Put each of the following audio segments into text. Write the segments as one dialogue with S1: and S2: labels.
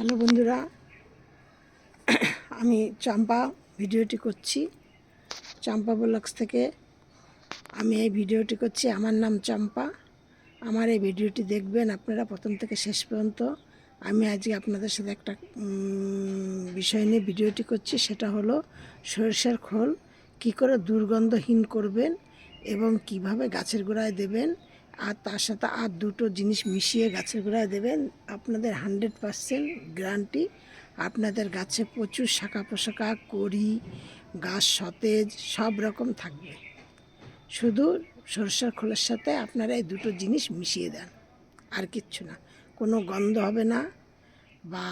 S1: Hello বন্ধুরা, আমি চাম্পা ভিডিওটি করছি। চাম্পা ব্লগস থেকে আমি এই ভিডিওটি করছি। আমার নাম চাম্পা। আমার এই ভিডিওটি দেখবেন আপনারা প্রথম থেকে শেষ পর্যন্ত। আমি আজকে আপনাদের সাথে একটা বিষয় নিয়ে ভিডিওটি করছি। সেটা হলো সরিষার খোল, কী করে দুর্গন্ধহীন করবেন এবং কীভাবে গাছের গোড়ায় দেবেন। আর তার সাথে আর দুটো জিনিস মিশিয়ে গাছের গোড়ায় দেবেন। আপনাদের হান্ড্রেড পারসেন্ট গ্যারান্টি। আপনাদের গাছে প্রচুর শাখা পোশাকা কড়ি, গাছ, সতেজ, সব রকম থাকবে। শুধু সরষের খোলের সাথে আপনারা এই দুটো জিনিস মিশিয়ে দেন। আর কিচ্ছু না। কোনো গন্ধ হবে না বা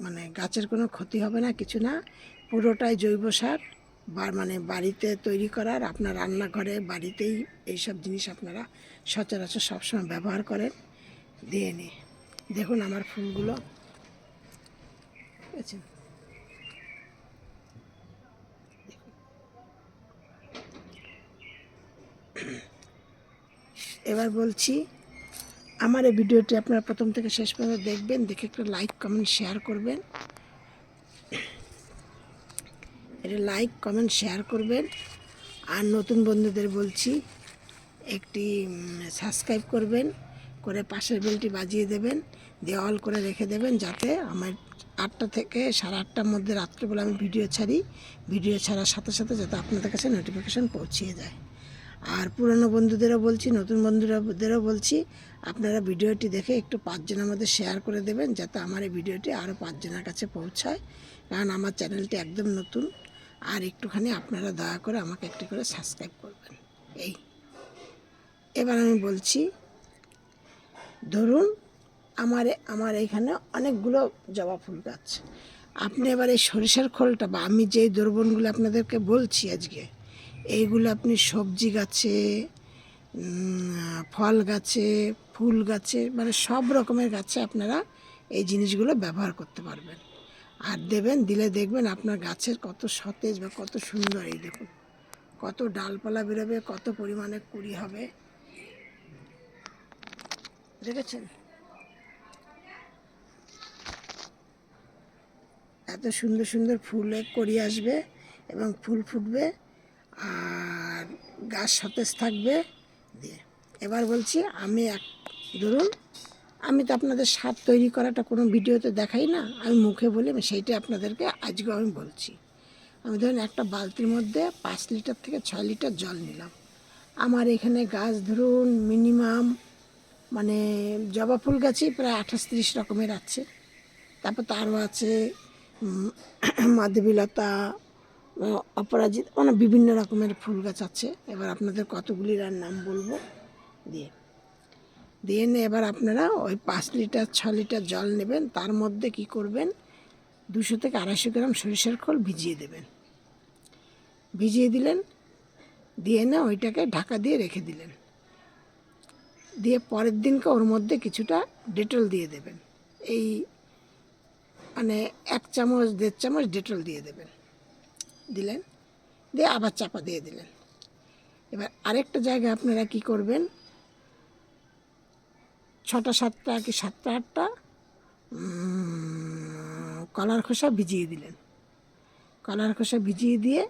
S1: মানে গাছের কোনো ক্ষতি হবে না, কিছু না। পুরোটাই জৈব সার। মানে বাড়িতে তৈরি করার, আপনার রান্নাঘরে, বাড়িতেই এইসব জিনিস আপনারা সচরাচর সবসময় ব্যবহার করেন। দিয়ে নে। দেখুন আমার ফুলগুলো। আছে এবার বলছি, আমার এই ভিডিওটি আপনারা প্রথম থেকে শেষ পর্যন্ত দেখবেন, দেখে একটা লাইক, কমেন্ট, শেয়ার করবেন। এটা লাইক, কমেন্ট, শেয়ার করবেন। আর নতুন বন্ধুদের বলছি, একটি সাবস্ক্রাইব করবেন, করে পাশের বেলটি বাজিয়ে দেবেন, দিয়ে অল করে রেখে দেবেন, যাতে আমার আটটা থেকে সাড়ে আটটার মধ্যে রাত্রেবেলা আমি ভিডিও ছাড়ি। ভিডিও ছাড়ার সাথে সাথে যাতে আপনাদের কাছে নোটিফিকেশান পৌঁছিয়ে যায়। আর পুরনো বন্ধুদেরও বলছি, নতুন বন্ধুদেরও বলছি, আপনারা ভিডিওটি দেখে একটু পাঁচজনের মধ্যে শেয়ার করে দেবেন, যাতে আমার এই ভিডিওটি আরও পাঁচজনের কাছে পৌঁছায়। কারণ আমার চ্যানেলটি একদম নতুন। আর একটুখানি আপনারা দয়া করে আমাকে একটু করে সাবস্ক্রাইব করবেন। এই। এবার আমি বলছি, ধরুন আমার আমার এইখানে অনেকগুলো জবা ফুল গাছ। আপনি এবার এই সরিষার খোলটা বা আমি যেই দ্রবণগুলো আপনাদেরকে বলছি আজকে, এইগুলো আপনি সবজি গাছে ফল গাছে, ফুল গাছে মানে সব রকমের গাছে আপনারা এই জিনিসগুলো ব্যবহার করতে পারবেন। আর দেবেন, দিলে দেখবেন আপনার গাছের কত সতেজ বা কত সুন্দর, এই দেখুন। কত ডালপালা বেরোবে, কত পরিমাণে কুড়ি হবে। দেখেছেন? এত সুন্দর সুন্দর ফুলে করি আসবে এবং ফুল ফুটবে আর গাছ সতেজ থাকবে। দিয়ে, এবার বলছি আমি এক, ধরুন আমি তো আপনাদের স্বাদ তৈরি করাটা কোনো ভিডিওতে দেখাই না। আমি মুখে বলি, আমি সেইটা আপনাদেরকে আজকে আমি বলছি। আমি ধরুন একটা বালতির মধ্যে পাঁচ লিটার থেকে ছয় লিটার জল নিলাম। আমার এখানে গাছ ধরুন মিনিমাম মানে জবা ফুল গাছই প্রায় আঠাশ তিরিশ রকমের আছে। তারপর তারও আছে মাধবীলতা অপরাজিত মানে বিভিন্ন রকমের ফুল গাছ আছে। এবার আপনাদের কতগুলির আর নাম বলব? দিয়ে। দিয়ে এনে এবার আপনারা ওই পাঁচ লিটার, ছ লিটার জল নেবেন। তার মধ্যে কি করবেন? দুশো থেকে আড়াইশো গ্রাম সরিষার খোল ভিজিয়ে দেবেন। ভিজিয়ে দিলেন। দিয়ে এনে ওইটাকে ঢাকা দিয়ে রেখে দিলেন। দিয়ে পরের দিনকে ওর মধ্যে কিছুটা ডেটল দিয়ে দেবেন। এই মানে এক চামচ, দেড় চামচ ডেটল দিয়ে দেবেন। দিলেন। দিয়ে আবার চাপা দিয়ে দিলেন। এবার আরেকটা জায়গায় আপনারা কি করবেন? ছটা, সাতটা কি সাতটা, আটটা? কলার খোসা ভিজিয়ে দিলেন। কলার খোসা ভিজিয়ে দিয়ে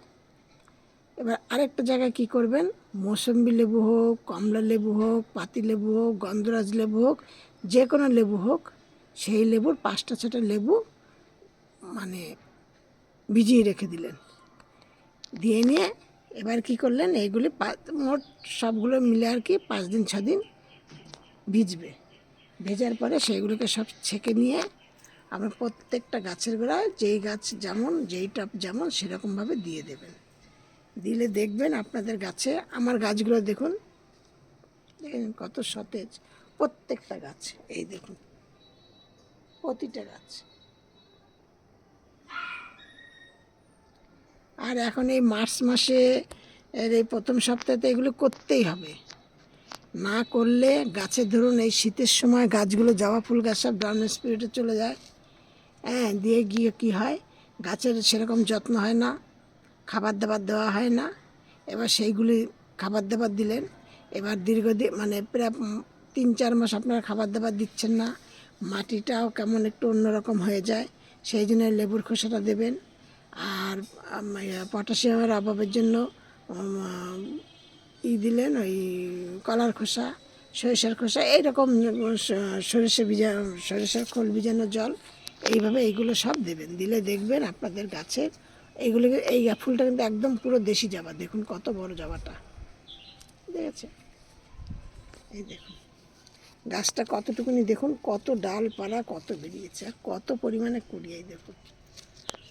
S1: এবার আরেকটা জায়গায় কি করবেন? মৌসম্বি লেবু হোক, কমলা লেবু হোক, পাতি লেবু হোক, গন্ধরাজ লেবু হোক, যে কোনো লেবু হোক, সেই লেবুর পাঁচটা, ছটা লেবু মানে ভিজিয়ে রেখে দিলেন। দিয়ে নিয়ে এবার কি করলেন? এইগুলি মোট সবগুলো মিলে আর কি পাঁচ দিন ছ দিন ভিজবে। ভেজার পরে সেইগুলোকে সব ছেঁকে নিয়ে আমরা প্রত্যেকটা গাছের গোড়ায় যেই গাছ যেমন যেই টপ যেমন সেরকমভাবে দিয়ে দেবেন। দিলে দেখবেন আপনাদের গাছে, আমার গাছগুলো দেখুন, দেখেন কত সতেজ, প্রত্যেকটা গাছ, এই দেখুন, প্রতিটা গাছ। আর এখন এই মার্চ মাসে, এর এই প্রথম সপ্তাহে এগুলো করতেই হবে। না করলে গাছে ধরুন এই শীতের সময় গাছগুলো জবা ফুল গাছ সব ডাউন স্পিরিটে চলে যায়। হ্যাঁ দিয়ে গিয়ে কি হয়? গাছের সেরকম যত্ন হয় না খাবার দাবার দেওয়া হয় না। এবার সেইগুলি খাবার দাবার দিলেন। এবার দীর্ঘদিন মানে প্রায় তিন চার মাস আপনারা খাবার দাবার দিচ্ছেন না। মাটিটাও কেমন একটু অন্যরকম হয়ে যায়। সেই জন্য লেবুর খোসাটা দেবেন। আর পটাশিয়ামের অভাবের জন্য ই দিলেন ওই কলার খোসা, সরিষার খোসা, এইরকম সরিষা ভিজা, সরিষার খোল ভিজানো জল, এইভাবে এইগুলো সব দেবেন। দিলে দেখবেন আপনাদের গাছের এইগুলোকে এই ফুলটা কিন্তু একদম পুরো দেশি জবা। দেখুন কত বড় জবাটা। দেখেছে এই দেখুন। গাছটা কতটুকুনি দেখুন, কত ডালপালা, কত বেরিয়েছে, আর কত পরিমাণে কুড়ি, এই দেখুন।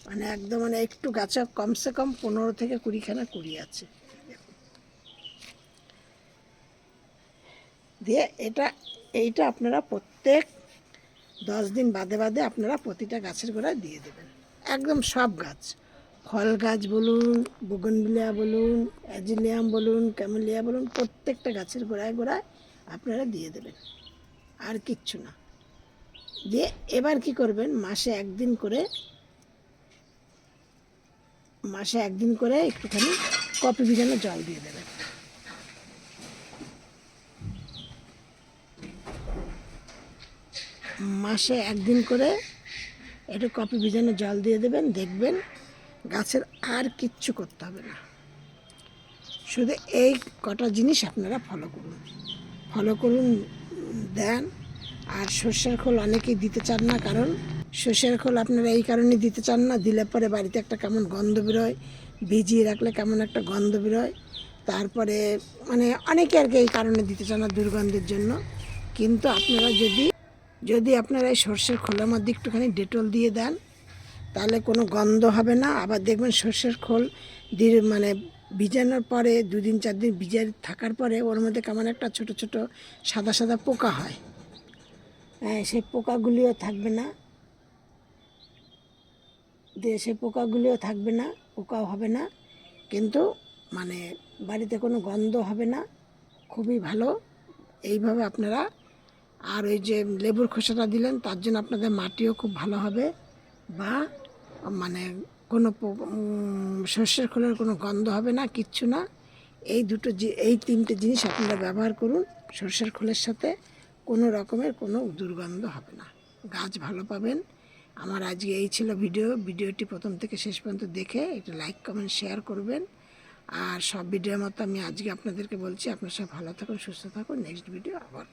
S1: মানে একদম মানে একটু গাছে কমসে কম পনেরো থেকে কুড়িখানা কুড়ি আছে। দিয়ে এটা, এইটা আপনারা প্রত্যেক দশ দিন বাদে বাদে আপনারা প্রতিটা গাছের গোড়ায় দিয়ে দেবেন। একদম সব গাছ। ফল গাছ বলুন, বুগনভিলিয়া বলুন, অ্যাজিলিয়াম বলুন, ক্যামেলিয়া বলুন, প্রত্যেকটা গাছের গোড়ায় গোড়ায় আপনারা দিয়ে দেবেন। আর কিচ্ছু না। দিয়ে এবার কি করবেন? মাসে একদিন করে, মাসে একদিন করে একটুখানি কপি ভিজানো জল দিয়ে দেবেন। মাসে একদিন করে একটু কপি ভিজানো জল দিয়ে দেবেন, দেখবেন গাছের আর কিচ্ছু করতে হবে না। শুধু এই কটা জিনিস আপনারা ফলো করুন। ফলো করুন, দেন, আর সর্ষের খোল অনেকেই দিতে চান না, কারণ সর্ষের খোল আপনারা এই কারণে দিতে চান না, দিলে পরে বাড়িতে একটা কেমন গন্ধ বেরোয়, ভিজিয়ে রাখলে কেমন একটা গন্ধ বেরোয়। তারপরে মানে অনেকে আর কি এই কারণে দিতে চান না দুর্গন্ধের জন্য। কিন্তু আপনারা যদি যদি আপনারা এই সর্ষের খোলের মধ্যে একটুখানি ডেটল দিয়ে দেন, তাহলে কোনো গন্ধ হবে না। আবার দেখবেন সর্ষের খোল দিয়ে মানে ভিজানোর পরে, দুদিন চার দিন ভিজে থাকার পরে ওর মধ্যে কেমন একটা ছোট ছোট, সাদা সাদা পোকা হয়। হ্যাঁ সেই পোকাগুলিও থাকবে না। দিয়ে সেই পোকাগুলিও থাকবে না, পোকাও হবে না। কিন্তু মানে বাড়িতে কোনো গন্ধ হবে না। খুবই ভালো। এইভাবে আপনারা আর ওই যে লেবুর খোসাটা দিলেন, তার জন্য আপনাদের মাটিও খুব ভালো হবে বা মানে কোনো সর্ষের খোলের কোনো গন্ধ হবে না, কিচ্ছু না। এই দুটো এই তিনটে জিনিস আপনারা ব্যবহার করুন, সর্ষের খোলের সাথে কোনো রকমের কোনো দুর্গন্ধ হবে না। গাছ ভালো পাবেন। আমার আজকে এই ছিল ভিডিও, ভিডিওটি প্রথম থেকে শেষ পর্যন্ত দেখে একটু লাইক, কমেন্ট, শেয়ার করবেন। আর সব ভিডিওর মতো আমি আজকে আপনাদেরকে বলছি, আপনার সব ভালো থাকুন, সুস্থ থাকুন। নেক্সট ভিডিও আবার